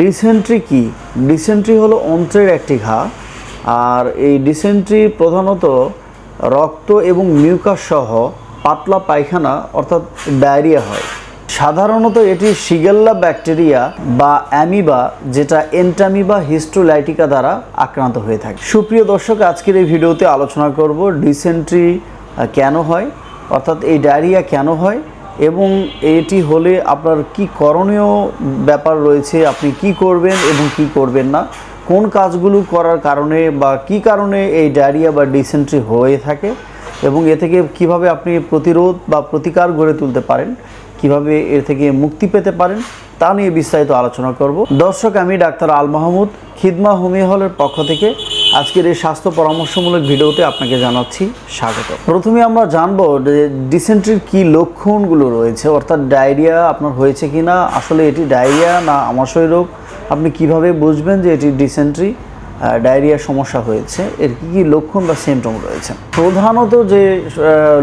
Dysentery কি? Dysentery হলো অন্ত্রের একটি ঘা, আর এই ডিসেন্ট্রি প্রধানত রক্ত এবং মিউকাস সহ পাতলা পায়খানা, অর্থাৎ ডায়রিয়া হয়। সাধারণত এটি শিগেল্লা ব্যাকটেরিয়া বা অ্যামিবা, যেটা এন্টামিবা হিস্টোলাইটিকা দ্বারা আক্রান্ত হয়ে থাকে। সুপ্রিয় দর্শক, আজকের এই ভিডিওতে আলোচনা করব ডিসেন্ট্রি কেন হয়, অর্থাৎ এই ডায়রিয়া কেন হয় এবং এটি হলে আপনার কি করণীয় ব্যাপার রয়েছে, আপনি কি করবেন এবং কি করবেন না, কোন কাজগুলো করার কারণে বা কি কারণে এই ডায়রিয়া বা ডিসেন্ট্রি হয়ে থাকে এবং এ থেকে কীভাবে আপনি প্রতিরোধ বা প্রতিকার গড়ে তুলতে পারেন, কীভাবে এর থেকে মুক্তি পেতে পারেন, তা নিয়ে বিস্তারিত আলোচনা করব। দর্শক, আমি ডাক্তার আল মাহমুদ, খিদমা হোমিও হলের পক্ষ থেকে আজকের এই স্বাস্থ্য পরামর্শমূলক ভিডিওতে আপনাকে জানাচ্ছি স্বাগত প্রথমে আমরা জানব যে ডিসেন্ট্রির কি লক্ষণগুলো রয়েছে, অর্থাৎ ডায়রিয়া আপনার হয়েছে কি না আসলে এটি ডায়রিয়া না আমাশয় রোগ? আপনি কীভাবে বুঝবেন যে এটি ডিসেন্ট্রি ডায়রিয়ার সমস্যা হয়েছে? এর কী কী লক্ষণ বা সিমটম রয়েছে? প্রধানত যে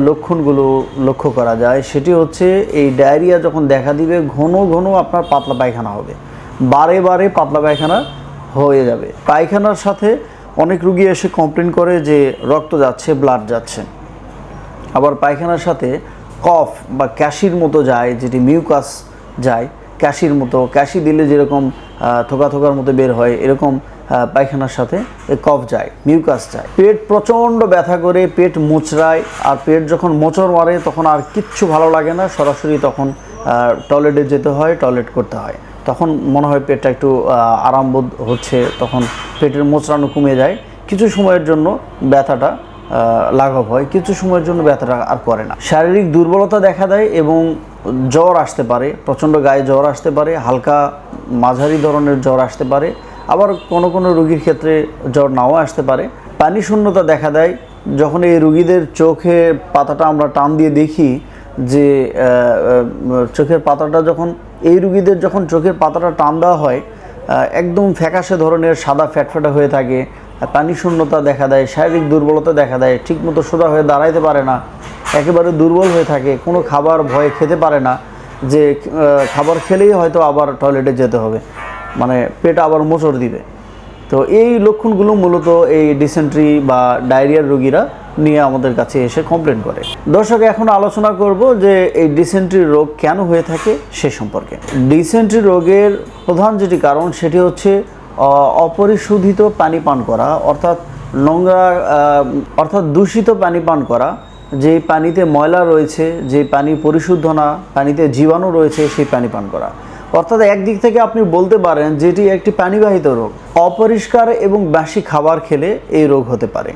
লক্ষণগুলো লক্ষ্য করা যায়, সেটি হচ্ছে এই ডায়রিয়া যখন দেখা দিবে, ঘন ঘন আপনার পাতলা পায়খানা হবে। বারে বারে পাতলা পায়খানা হয়ে যাবে। পায়খানার সাথে অনেক রুগী এসে কমপ্লেন করে যে রক্ত যাচ্ছে ব্লাড যাচ্ছে। আবার পায়খানার সাথে কফ বা ক্যাশির মতো যায়, যেটি মিউকাস যায় ক্যাশির মতো ক্যাশি দিলে যেরকম থোকা থোকার মতো বের হয়, এরকম পায়খানার সাথে কফ যায় মিউকাস যায়। পেট প্রচণ্ড ব্যথা করে, পেট মুচড়ায়, আর পেট যখন মোচড় মারে, তখন আর কিচ্ছু ভালো লাগে না, সরাসরি তখন টয়লেটে যেতে হয় টয়লেট করতে হয়। তখন মনে হয় পেটটা একটু আহ, আরাম বোধ হচ্ছে তখন পেটের মোচড়ানো কমে যায়। কিছু সময়ের জন্য ব্যথাটা লাঘব হয় কিছু সময়ের জন্য ব্যথাটা আর করে না। শারীরিক দুর্বলতা দেখা দেয় এবং জ্বর আসতে পারে প্রচণ্ড গায়ে জ্বর আসতে পারে হালকা মাঝারি ধরনের জ্বর আসতে পারে আবার কোনো কোনো রোগীর ক্ষেত্রে জ্বর নাও আসতে পারে। পানি শূন্যতা দেখা দেয় যখন এই রুগীদের চোখে পাতাটা আমরা টান দিয়ে দেখি যে চোখের পাতাটা যখন, এই রুগীদের যখন চোখের পাতাটা টান দেওয়া হয় একদম ফ্যাকাশে ধরনের সাদা ফ্যাটফ্যাটা হয়ে থাকে পানি শূন্যতা দেখা দেয়, শারীরিক দুর্বলতা দেখা দেয়, ঠিকমতো সোজা হয়ে দাঁড়াইতে পারে না, একেবারে দুর্বল হয়ে থাকে, কোনো খাবার ভয়ে খেতে পারে না, যে খাবার খেলেই হয়তো আবার টয়লেটে যেতে হবে মানে পেট আবার মোচড় দিবে। তো এই লক্ষণগুলো মূলত এই ডিসেন্ট্রি বা ডায়রিয়ার রোগীরা নিয়ে আমাদের কাছে এসে কমপ্লেন করে। দর্শক, এখন আলোচনা করব যে এই ডিসেন্ট্রি রোগ কেন হয়ে থাকে সে সম্পর্কে। ডিসেন্ট্রি রোগের প্রধান যেটি কারণ, সেটি হচ্ছে অপরিশোধিত পানি পান করা, অর্থাৎ নোংরা অর্থাৎ দূষিত পানি পান করা যে পানিতে ময়লা রয়েছে যে পানি পরিশুদ্ধ না, পানিতে জীবাণু রয়েছে, সেই পানি পান করা। অর্থাৎ একদিক থেকে আপনি বলতে পারেন, যেটি একটি পানিবাহিত রোগ, অপরিষ্কার এবং বাসি খাবার খেলে এই রোগ হতে পারে।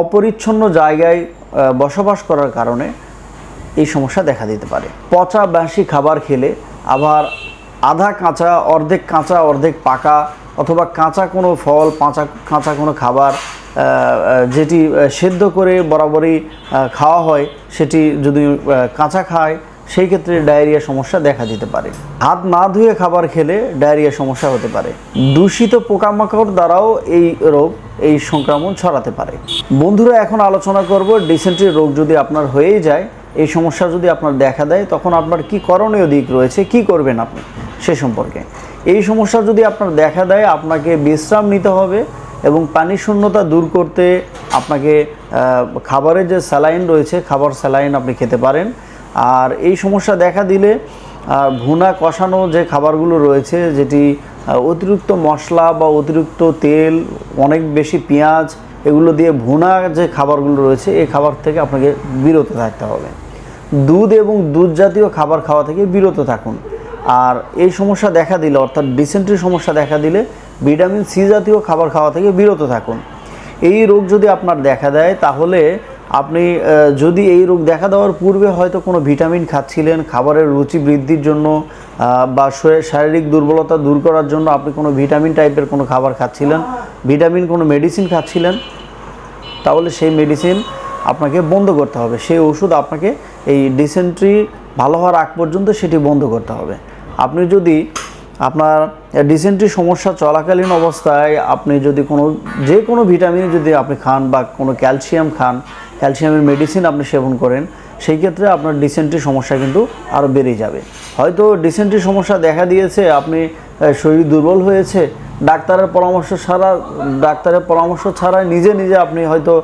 অপরিচ্ছন্ন জায়গায় বসবাস করার কারণে এই সমস্যা দেখা দিতে পারে। পচা, বাসি খাবার খেলে আবার আধা কাঁচা, অর্ধেক কাঁচা, অর্ধেক পাকা অথবা কাঁচা কোনো ফল, পাঁচা, কাঁচা কোনো খাবার যেটি সেদ্ধ করে বরাবরই খাওয়া হয়, সেটি যদি কাঁচা খায় সেই ক্ষেত্রে ডায়রিয়া সমস্যা দেখা দিতে পারে। হাত না ধুয়ে খাবার খেলে ডায়রিয়া সমস্যা হতে পারে। দূষিত পোকামাকড় দ্বারাও এই রোগ, এই সংক্রমণ ছড়াতে পারে। বন্ধুরা, এখন আলোচনা করব ডিসেন্ট্রি রোগ যদি আপনার হয়েই যায়, এই সমস্যা যদি আপনার দেখা দেয়, তখন আপনার কি করণীয় দিক রয়েছে, কি করবেন আপনি সে সম্পর্কে। এই সমস্যা যদি আপনার দেখা দেয়, আপনাকে বিশ্রাম নিতে হবে এবং পানি শূন্যতা দূর করতে আপনাকে খাবারের যে স্যালাইন রয়েছে, খাবার স্যালাইন আপনি খেতে পারেন। আর এই সমস্যা দেখা দিলে ভুনা কষানো যে খাবারগুলো রয়েছে, যেটি অতিরিক্ত মশলা বা অতিরিক্ত তেল, অনেক বেশি পেঁয়াজ, এগুলো দিয়ে ভুনা যে খাবারগুলো রয়েছে এই খাবার থেকে আপনাকে বিরত থাকতে হবে। দুধ এবং দুধ জাতীয় খাবার খাওয়া থেকে বিরত থাকুন। আর এই সমস্যা দেখা দিলে, অর্থাৎ ডিসেন্ট্রি সমস্যা দেখা দিলে ভিটামিন সি জাতীয় খাবার খাওয়া থেকে বিরত থাকুন। এই রোগ যদি আপনার দেখা দেয়, তাহলে আপনি যদি এই রোগ দেখা দেওয়ার পূর্বে হয়তো কোনো ভিটামিন খাচ্ছিলেন, খাবারের রুচি বৃদ্ধির জন্য বা শরীর- শারীরিক দুর্বলতা দূর করার জন্য আপনি কোনো ভিটামিন টাইপের কোনো খাবার খাচ্ছিলেন, ভিটামিন কোনো মেডিসিন খাচ্ছিলেন, তাহলে সেই মেডিসিন আপনাকে বন্ধ করতে হবে। সেই ওষুধ আপনাকে এই ডিসেন্ট্রি ভালো হওয়ার আগ পর্যন্ত সেটি বন্ধ করতে হবে। আপনি যদি আপনার ডিসেন্ট্রি সমস্যা চলাকালীন অবস্থায় আপনি যদি কোনো, যে কোনো ভিটামিন যদি আপনি খান বা কোনো ক্যালসিয়াম খান ক্যালসিয়ামের মেডিসিন আপনি সেবন করেন, সেই ক্ষেত্রে আপনার ডিসেন্ট্রি সমস্যা কিন্তু আরও বেড়ে যাবে। হয়তো ডিসেন্ট্রি সমস্যা দেখা দিয়েছে, আপনি শরীর দুর্বল হয়েছে, ডাক্তারের পরামর্শ ছাড়া, ডাক্তারের পরামর্শ ছাড়া নিজে নিজে আপনি হয়তো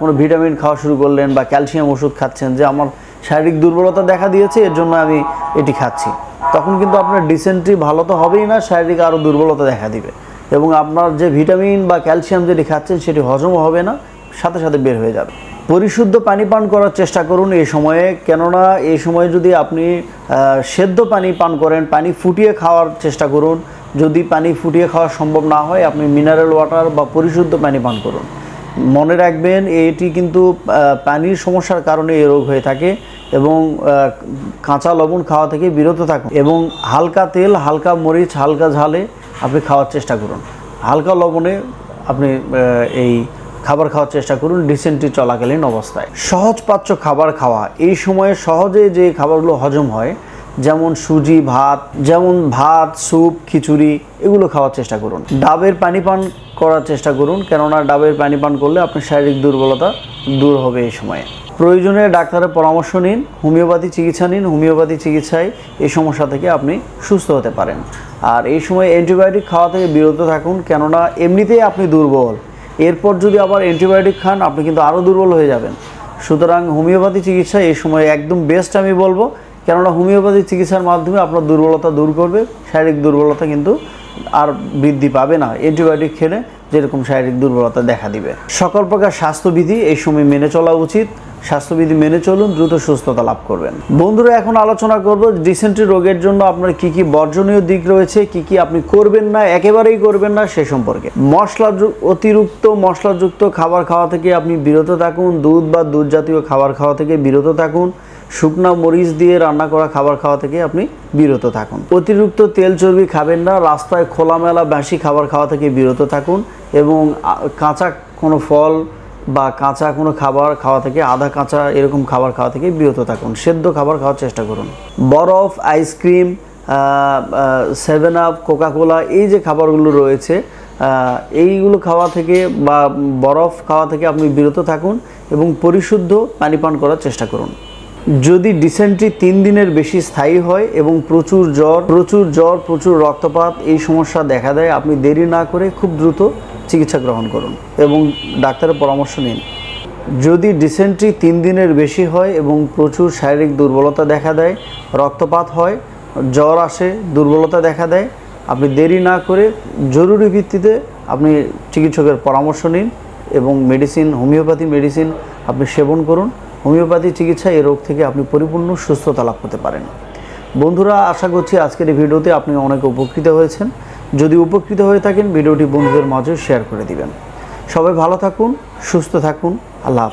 কোনো ভিটামিন খাওয়া শুরু করলেন বা ক্যালসিয়াম ওষুধ খাচ্ছেন যে আমার শারীরিক দুর্বলতা দেখা দিয়েছে, এর জন্য আমি এটি খাচ্ছি। তখন কিন্তু আপনার ডিসেন্ট্রি ভালো তো হবেই না, শারীরিক আরও দুর্বলতা দেখা দিবে। এবং আপনার যে ভিটামিন বা ক্যালসিয়াম যেটি খাচ্ছেন, সেটি হজমও হবে না, সাথে সাথে বের হয়ে যাবে। পরিশুদ্ধ পানি পান করার চেষ্টা করুন এই সময়ে, কেননা এই সময়ে যদি আপনি সেদ্ধ পানি পান করেন, পানি ফুটিয়ে খাওয়ার চেষ্টা করুন। যদি পানি ফুটিয়ে খাওয়া সম্ভব না হয়, আপনি মিনারেল ওয়াটার বা পরিশুদ্ধ পানি পান করুন। মনে রাখবেন, এটি কিন্তু পানির সমস্যার কারণে এই রোগ হয়ে থাকে। এবং কাঁচা লবণ খাওয়া থেকে বিরত থাকুন এবং হালকা তেল, হালকা মরিচ, হালকা ঝালে আপনি খাওয়ার চেষ্টা করুন। হালকা লবণে আপনি এই খাবার খাওয়ার চেষ্টা করুন ডিসেন্ট্রি চলাকালীন অবস্থায়। সহজ পাচ্য খাবার খাওয়া, এই সময়ে সহজে যে খাবারগুলো হজম হয়, যেমন সুজি, ভাত, যেমন ভাত, স্যুপ, খিচুড়ি, এগুলো খাওয়ার চেষ্টা করুন। ডাবের পানি পান করার চেষ্টা করুন, কেননা ডাবের পানি পান করলে আপনার শারীরিক দুর্বলতা দূর হবে এই সময়ে। প্রয়োজনে ডাক্তারের পরামর্শ নিন, হোমিওপ্যাথি চিকিৎসা নিন, হোমিওপ্যাথি চিকিৎসায় এই সমস্যা থেকে আপনি সুস্থ হতে পারেন। আর এই সময় অ্যান্টিবায়োটিক খাওয়া থেকে বিরত থাকুন, কেননা এমনিতেই আপনি দুর্বল। এরপর যদি আবার অ্যান্টিবায়োটিক খান, আপনি কিন্তু আরও দুর্বল হয়ে যাবেন। সুতরাং হোমিওপ্যাথি চিকিৎসা এই সময় একদম বেস্ট আমি বলব, কেননা হোমিওপ্যাথি চিকিৎসার মাধ্যমে আপনার দুর্বলতা দূর করবে, শারীরিক দুর্বলতা কিন্তু আর বৃদ্ধি পাবে না। অ্যান্টিবায়োটিক খেলে যেরকম শারীরিক দুর্বলতা দেখা দিবে। সকল প্রকার স্বাস্থ্যবিধি এই সময় মেনে চলা উচিত। স্বাস্থ্যবিধি মেনে চলুন, দ্রুত সুস্থতা লাভ করবেন। বন্ধুরা, এখন আলোচনা করব ডিসেন্ট্রি রোগের জন্য আপনার কি কি বর্জনীয় দিক রয়েছে, কি কি আপনি করবেন না, একেবারেই করবেন না সে সম্পর্কে। মশলা অতিরিক্ত মশলাযুক্ত খাবার খাওয়া থেকে আপনি বিরত থাকুন, দুধ বা দুধ জাতীয় খাবার খাওয়া থেকে বিরত থাকুন। শুকনা মরিচ দিয়ে রান্না করা খাবার খাওয়া থেকে আপনি বিরত থাকুন। অতিরিক্ত তেল চর্বি খাবেন না, রাস্তায় খোলামেলা বাসি খাবার খাওয়া থেকে বিরত থাকুন এবং কাঁচা কোনো ফল বা কাঁচা কোনো খাবার খাওয়া থেকে, আধা কাঁচা এরকম খাবার খাওয়া থেকে বিরত থাকুন। সেদ্ধ খাবার খাওয়ার চেষ্টা করুন। বরফ, আইসক্রিম সেভেন আপ কোকাকোলা এই যে খাবারগুলো রয়েছে এইগুলো খাওয়া থেকে বা বরফ খাওয়া থেকে আপনি বিরত থাকুন এবং পরিশুদ্ধ পানি পান করার চেষ্টা করুন। যদি ডিসেন্ট্রি তিন দিনের বেশি স্থায়ী হয় এবং প্রচুর জ্বর প্রচুর জ্বর, প্রচুর রক্তপাত, এই সমস্যা দেখা দেয়, আপনি দেরি না করে খুব দ্রুত চিকিৎসা গ্রহণ করুন এবং ডাক্তারের পরামর্শ নিন। যদি ডিসেন্ট্রি তিন দিনের বেশি হয় এবং প্রচুর শারীরিক দুর্বলতা দেখা দেয়, রক্তপাত হয়, জ্বর আসে, দুর্বলতা দেখা দেয়, আপনি দেরি না করে জরুরি ভিত্তিতে আপনি চিকিৎসকের পরামর্শ নিন এবং মেডিসিন হোমিওপ্যাথি মেডিসিন আপনি সেবন করুন। হোমিওপ্যাথি চিকিৎসা এই রোগ থেকে আপনি পরিপূর্ণ সুস্থতা লাভ করতে পারেন। বন্ধুরা, আশা করছি আজকের এই ভিডিওতে আপনি অনেক উপকৃত হয়েছেন। যদি উপকৃত হয়ে থাকেন, ভিডিওটি বন্ধুদের মাঝে শেয়ার করে দিবেন। সবাই ভালো থাকুন, সুস্থ থাকুন। আল্লাহ